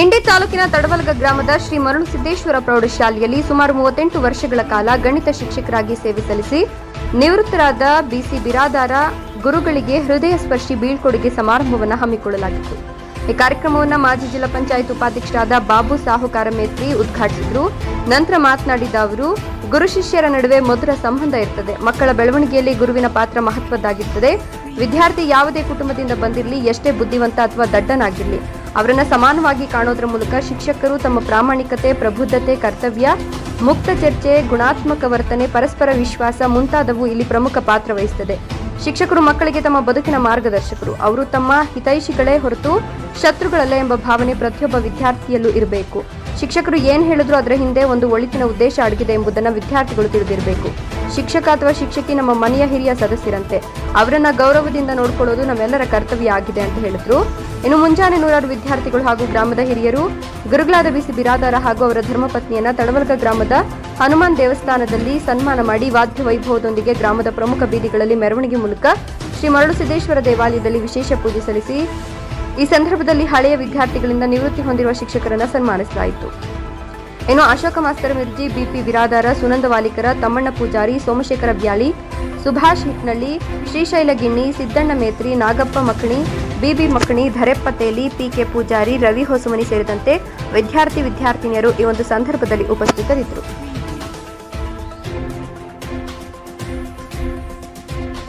ಇಂಡಿ ತಾಲೂಕಿನ ತಡವಲ್ಗ ಗ್ರಾಮದ ಶ್ರೀ ಮರುಳು ಸಿದ್ದೇಶ್ವರ ಪ್ರೌಢಶಾಲೆಯಲ್ಲಿ ಸುಮಾರು ಮೂವತ್ತೆಂಟು ವರ್ಷಗಳ ಕಾಲ ಗಣಿತ ಶಿಕ್ಷಕರಾಗಿ ಸೇವೆ ಸಲ್ಲಿಸಿ ನಿವೃತ್ತರಾದ ಬಿಸಿ ಬಿರಾದಾರ ಗುರುಗಳಿಗೆ ಹೃದಯ ಸ್ಪರ್ಶಿ ಬೀಳ್ಕೊಡುಗೆ ಸಮಾರಂಭವನ್ನು ಹಮ್ಮಿಕೊಳ್ಳಲಾಗಿತ್ತು. ಈ ಕಾರ್ಯಕ್ರಮವನ್ನು ಮಾಜಿ ಜಿಲ್ಲಾ ಪಂಚಾಯತ್ ಉಪಾಧ್ಯಕ್ಷರಾದ ಬಾಬು ಸಾಹುಕಾರ ಮೇತ್ರಿ ಉದ್ಘಾಟಿಸಿದರು. ನಂತರ ಮಾತನಾಡಿದ ಅವರು, ಗುರು ಶಿಷ್ಯರ ನಡುವೆ ಮಧುರ ಸಂಬಂಧ ಇರ್ತದೆ. ಮಕ್ಕಳ ಬೆಳವಣಿಗೆಯಲ್ಲಿ ಗುರುವಿನ ಪಾತ್ರ ಮಹತ್ವದ್ದಾಗಿರ್ತದೆ. ವಿದ್ಯಾರ್ಥಿ ಯಾವುದೇ ಕುಟುಂಬದಿಂದ ಬಂದಿರಲಿ, ಎಷ್ಟೇ ಬುದ್ಧಿವಂತ ಅಥವಾ ದಡ್ಡನಾಗಿರಲಿ ಅವರನ್ನ ಸಮಾನವಾಗಿ ಕಾಣೋದ್ರ ಮೂಲಕ ಶಿಕ್ಷಕರು ತಮ್ಮ ಪ್ರಾಮಾಣಿಕತೆ, ಪ್ರಬುದ್ಧತೆ, ಕರ್ತವ್ಯ, ಮುಕ್ತ ಚರ್ಚೆ, ಗುಣಾತ್ಮಕ ವರ್ತನೆ, ಪರಸ್ಪರ ವಿಶ್ವಾಸ ಮುಂತಾದವು ಇಲ್ಲಿ ಪ್ರಮುಖ ಪಾತ್ರ ವಹಿಸುತ್ತದೆ ಶಿಕ್ಷಕರು ಮಕ್ಕಳಿಗೆ ತಮ್ಮ ಬದುಕಿನ ಮಾರ್ಗದರ್ಶಕರು. ಅವರು ತಮ್ಮ ಹಿತೈಷಿಗಳೇ ಹೊರತು ಶತ್ರುಗಳಲ್ಲ ಎಂಬ ಭಾವನೆ ಪ್ರತಿಯೊಬ್ಬ ವಿದ್ಯಾರ್ಥಿಯಲ್ಲೂ ಇರಬೇಕು. ಶಿಕ್ಷಕರು ಏನು ಹೇಳಿದ್ರು ಅದರ ಹಿಂದೆ ಒಂದು ಒಳಿತಿನ ಉದ್ದೇಶ ಅಡಗಿದೆ ಎಂಬುದನ್ನು ವಿದ್ಯಾರ್ಥಿಗಳು ತಿಳಿದಿರಬೇಕು. ಶಿಕ್ಷಕ ಅಥವಾ ಶಿಕ್ಷಕಿ ನಮ್ಮ ಮನೆಯ ಹಿರಿಯ ಸದಸ್ಯರಂತೆ. ಅವರನ್ನ ಗೌರವದಿಂದ ನೋಡ್ಕೊಳ್ಳೋದು ನಮ್ಮೆಲ್ಲರ ಕರ್ತವ್ಯ ಆಗಿದೆ ಅಂತ ಹೇಳಿದ್ರು. ಇನ್ನು ಮುಂಜಾನೆ ನೂರಾರು ವಿದ್ಯಾರ್ಥಿಗಳು ಹಾಗೂ ಗ್ರಾಮದ ಹಿರಿಯರು, ಗುರುಗಳಾದ ಬಿಸಿ ಬಿರಾದಾರ ಹಾಗೂ ಅವರ ಧರ್ಮಪತ್ನಿಯನ್ನ ತಳವರ್ಗ ಗ್ರಾಮದ ಹನುಮಾನ್ ದೇವಸ್ಥಾನದಲ್ಲಿ ಸನ್ಮಾನ ಮಾಡಿ ವಾದ್ಯ ವೈಭವದೊಂದಿಗೆ ಗ್ರಾಮದ ಪ್ರಮುಖ ಬೀದಿಗಳಲ್ಲಿ ಮೆರವಣಿಗೆ ಮೂಲಕ ಶ್ರೀ ಮರಳು ಸಿದ್ದೇಶ್ವರ ದೇವಾಲಯದಲ್ಲಿ ವಿಶೇಷ ಪೂಜೆ ಸಲ್ಲಿಸಿ, ಈ ಸಂದರ್ಭದಲ್ಲಿ ಹಳೆಯ ವಿದ್ಯಾರ್ಥಿಗಳಿಂದ ನಿವೃತ್ತಿ ಹೊಂದಿರುವ ಶಿಕ್ಷಕರನ್ನ ಸನ್ಮಾನಿಸಲಾಯಿತು. ಇನ್ನು ಅಶೋಕ ಮಾಸ್ತರ ಮಿರ್ಜಿ, ಬಿಪಿ ವಿರಾದಾರ, ಸುನಂದ ವಾಲಿಕರ, ತಮ್ಮಣ್ಣ ಪೂಜಾರಿ, ಸೋಮಶೇಖರ ಬ್ಯಾಳಿ, ಸುಭಾಷ್ ಹಿಟ್ನಳ್ಳಿ, ಶ್ರೀಶೈಲ ಗಿಣ್ಣಿ, ಸಿದ್ದಣ್ಣ ಮೇತ್ರಿ, ನಾಗಪ್ಪ ಮಕ್ಕಣಿ, ಬಿಬಿ ಮಕ್ಕಣಿ, ಧರೆಪ್ಪ ತೇಲಿ, ಪಿಕೆ ಪೂಜಾರಿ, ರವಿ ಹೊಸಮನಿ ಸೇರಿದಂತೆ ವಿದ್ಯಾರ್ಥಿ ವಿದ್ಯಾರ್ಥಿನಿಯರು ಈ ಒಂದು ಸಂದರ್ಭದಲ್ಲಿ ಉಪಸ್ಥಿತರಿದ್ದರು.